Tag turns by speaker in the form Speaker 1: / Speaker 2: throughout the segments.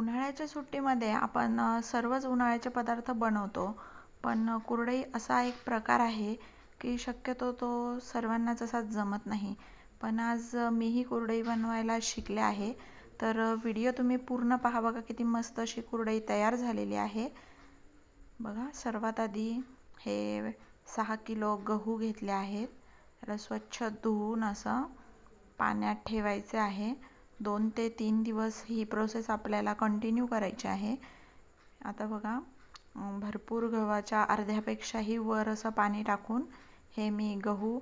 Speaker 1: उन्हाळ्याच्या सुट्टीमध्ये आपण सर्वच उन्हाळ्याचे पदार्थ बनवतो. पण कुरडई असा एक प्रकार आहे की शक्यतो तो सर्वांना जसा जमत नाही. पण आज मीही कुरडई बनवायला शिकले आहे. तर व्हिडिओ तुम्ही पूर्ण पहा बघा किती मस्त अशी कुरडई तयार झालेली आहे. बघा सर्वात आधी हे सहा किलो गहू घेतले आहेत. त्याला स्वच्छ धुवून असं पाण्यात ठेवायचे आहे. दोन ते तीन दिवस ही प्रोसेस आपल्याला कंटिन्यू करायची आहे. आता बघा भरपूर गव्हाच्या अर्ध्यापेक्षाही वर असं पाणी टाकून हे मी गहू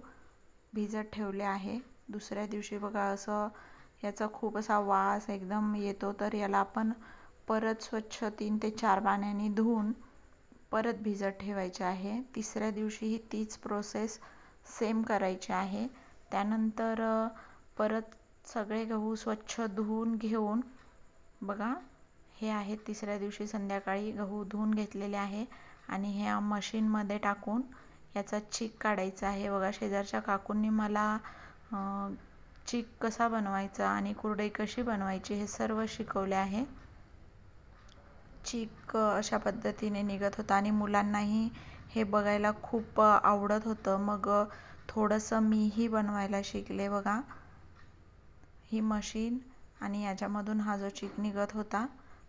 Speaker 1: भिजत ठेवले आहे. दुसऱ्या दिवशी बघा असं याचा खूप असा वास एकदम येतो तर याला आपण परत स्वच्छ तीन ते चार पाण्याने धुवून परत भिजत ठेवायचे आहे. तिसऱ्या दिवशीही तीच प्रोसेस सेम करायची आहे. त्यानंतर परत सगळे गहू स्वच्छ धुवून घेऊन बघा हे आहे तिसऱ्या दिवशी संध्याकाळी गहू धुवून घेतलेले आहे आणि ह्या मशीनमध्ये टाकून याचा चीक काढायचा आहे. बघा शेजारच्या काकूंनी मला चीक कसा बनवायचा आणि कुरडई कशी बनवायची हे सर्व शिकवले आहे. चीक अशा पद्धतीने निघत होता आणि मुलांनाही हे बघायला खूप आवडत होतं. मग थोडंसं मीही बनवायला शिकले बघा. ही मशीन आणि याच्यामधून हा जो चिक निघत होता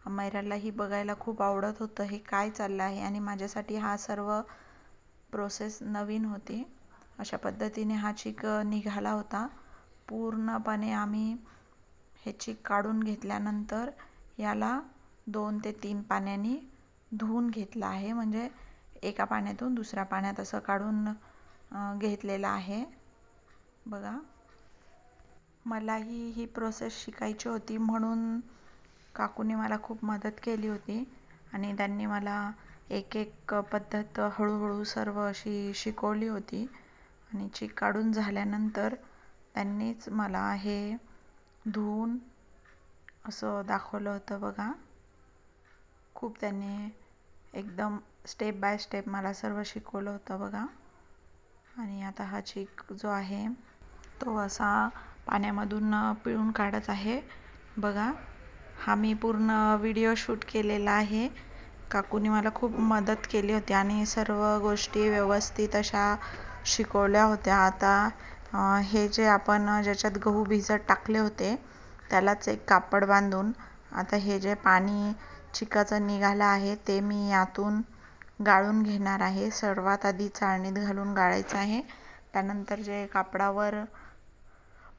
Speaker 1: मैराला ही बघायला खूप आवडत होतं हे काय चाललं आहे आणि माझ्यासाठी हा सर्व प्रोसेस नवीन होती. अशा पद्धतीने हा चिक निघाला होता. पूर्णपणे आम्ही हे चिक काढून घेतल्यानंतर याला दोन ते तीन पाण्याने धुवून घेतलं आहे. म्हणजे एका पाण्यातून दुसऱ्या पाण्यात असं काढून घेतलेलं आहे. बघा. मलाही ही प्रोसेस शिकायची होती म्हणून काकूने मला खूप मदत केली होती. आणि त्यांनी मला एक एक पद्धत हळूहळू सर्व अशी शिकवली होती. आणि चीक काढून झाल्यानंतर त्यांनीच मला हे धुवून असं दाखवलं होतं बघा. खूप त्यांनी एकदम स्टेप बाय स्टेप मला सर्व शिकवलं होतं बघा. आणि आता हा चीक जो आहे तो असा पाण्यामधून पिळून काढत आहे. बघा हा मी पूर्ण व्हिडिओ शूट केलेला आहे. काकूनी मला खूप मदत केली होती आणि सर्व गोष्टी व्यवस्थित अशा शिकवल्या होत्या. आता हे जे आपण ज्याच्यात गहू भिजत टाकले होते त्यालाच एक कापड बांधून आता हे जे पाणी चिकाचं निघालं आहे ते मी यातून गाळून घेणार आहे. सर्वात आधी चाळणीत घालून गाळायचं आहे. त्यानंतर जे कापडावर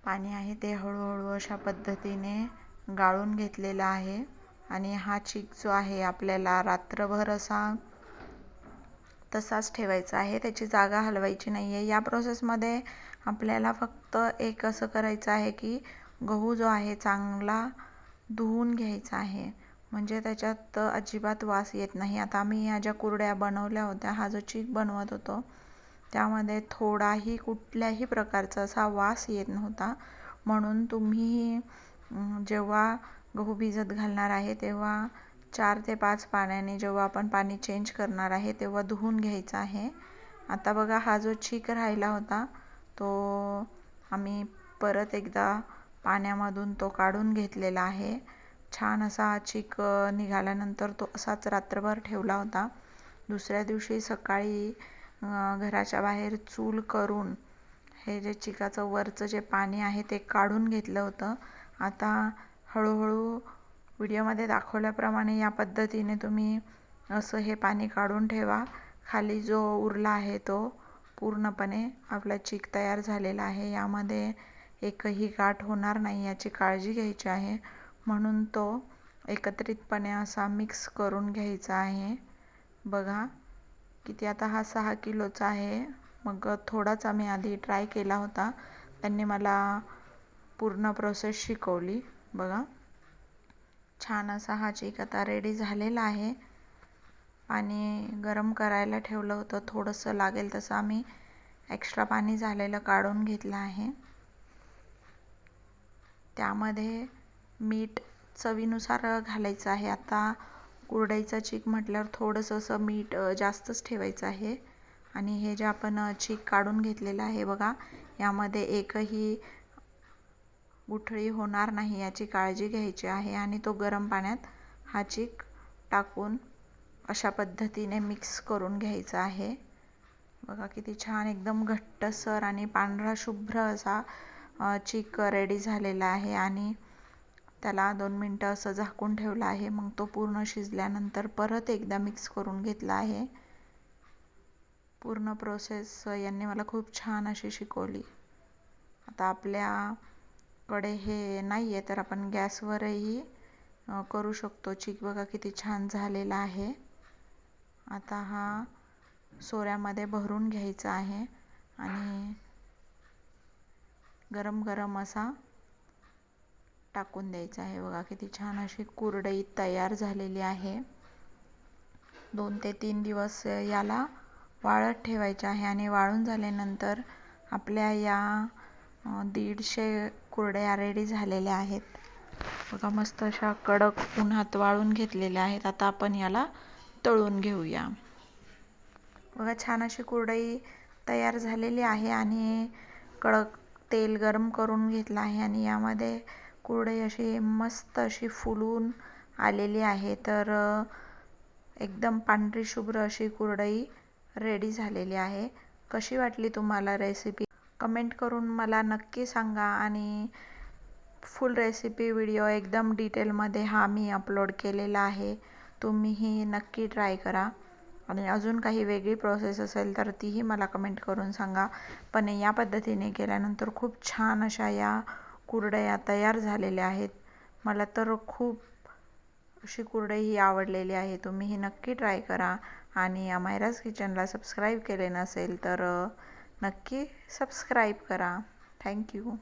Speaker 1: पाणी आहे ते हळूहळू अशा पद्धतीने गाळून घेतलेलं आहे. आणि हा चीक जो आहे आपल्याला रात्रभर असा तसाच ठेवायचा आहे. त्याची जागा हलवायची नाही आहे या प्रोसेसमध्ये आपल्याला फक्त एक असं करायचं आहे की गहू जो आहे चांगला धुवून घ्यायचा आहे. म्हणजे त्याच्यात अजिबात वास येत नाही. आता आम्ही ह्या ज्या कुरड्या बनवल्या होत्या हा जो चीक बनवत होतो त्यामध्ये थोडाही कुठल्याही प्रकारचा असा वास येत नव्हता. म्हणून तुम्ही जेव्हा गहू भिजत घालणार आहे तेव्हा चार ते पाच पाण्याने जेव्हा आपण पाणी चेंज करणार आहे तेव्हा धुवून घ्यायचं आहे. आता बघा हा जो चीक राहिला होता तो आम्ही परत एकदा पाण्यामधून तो काढून घेतलेला आहे. छान असा चीक निघाल्यानंतर तो असाच रात्रभर ठेवला होता. दुसऱ्या दिवशी सकाळी घराच्या बाहेर चूल करून हे जे चिकाचं वरचं जे पाणी आहे ते काढून घेतलं होतं. आता हळूहळू व्हिडिओमध्ये दाखवल्याप्रमाणे या पद्धतीने तुम्ही असं हे पाणी काढून ठेवा. खाली जो उरला आहे तो पूर्णपणे आपला चीक तयार झालेला आहे. यामध्ये एकही गाठ होणार नाही याची काळजी घ्यायची आहे. म्हणून तो एकत्रितपणे असा मिक्स करून घ्यायचा आहे. बघा. किती आता हा सहा किलोचा आहे. मग थोडाच आम्ही आधी ट्राय केला होता. त्यांनी मला पूर्ण प्रोसेस शिकवली. बघा. छान असा हा चेक आता रेडी झालेला आहे. पाणी गरम करायला ठेवलं होतं. थोडंसं लागेल तसं आम्ही एक्स्ट्रा पाणी झालेलं काढून घेतलं आहे. त्यामध्ये मीठ चवीनुसार घालायचं आहे. आता कुरडईचा चीक म्हटल्यावर थोडंसं असं मीठ जास्तच ठेवायचं आहे. आणि हे जे आपण चीक काढून घेतलेलं आहे बघा यामध्ये एकही गुठळी होणार नाही याची काळजी घ्यायची आहे आणि तो गरम पाण्यात हा चीक टाकून अशा पद्धतीने मिक्स करून घ्यायचा आहे. बघा किती छान एकदम घट्टसर आणि पांढरा शुभ्र असा चीक रेडी झालेला आहे आणि त्याला दोन मिनटं असं झाकून ठेवलं आहे. मग तो पूर्ण शिजल्यानंतर परत एकदा मिक्स करून घेतला आहे. पूर्ण प्रोसेस यांनी मला खूप छान अशी शिकवली. आता आपल्याकडे हे नाही आहे तर आपण गॅसवरही करू शकतो. चीक बघा किती छान झालेला आहे. आता हा सोऱ्यामध्ये भरून घ्यायचा आहे. आणि गरम गरम असा टाकून द्यायचं आहे. बघा किती छान अशी कुरडई तयार झालेली आहे. दोन ते तीन दिवस याला वाळत ठेवायचे आहे आणि वाळून झाल्यानंतर आपल्या या दीडशे कुरड्या रेडी झालेल्या आहेत. बघा मस्त अशा कडक उन्हात वाळून घेतलेल्या आहेत. आता आपण याला तळून घेऊया. बघा छान अशी कुरडई तयार झालेली आहे आणि कडक तेल गरम करून घेतलं आहे आणि यामध्ये कुरडई अशी मस्त अशी फुलून आलेली आहे. तर एकदम पांढरी शुभ्र अशी कुरडई रेडी झालेली आहे. कशी वाटली तुम्हाला रेसिपी कमेंट करून मला नक्की सांगा आणि फुल रेसिपी व्हिडिओ एकदम डिटेलमध्ये हा मी अपलोड केलेला आहे. तुम्हीही नक्की ट्राय करा. आणि अजून काही वेगळी प्रोसेस असेल तर तीही मला कमेंट करून सांगा. पण या पद्धतीने केल्यानंतर खूप छान अशा या कुरडया तयार झालेल्या आहेत. मला तर खूप अशी कुरडई ही आवडलेली आहे. तुम्ही ही नक्की ट्राय करा. आणि अमायराज किचनला सबस्क्राईब केले नसेल तर नक्की सबस्क्राईब करा. थँक्यू.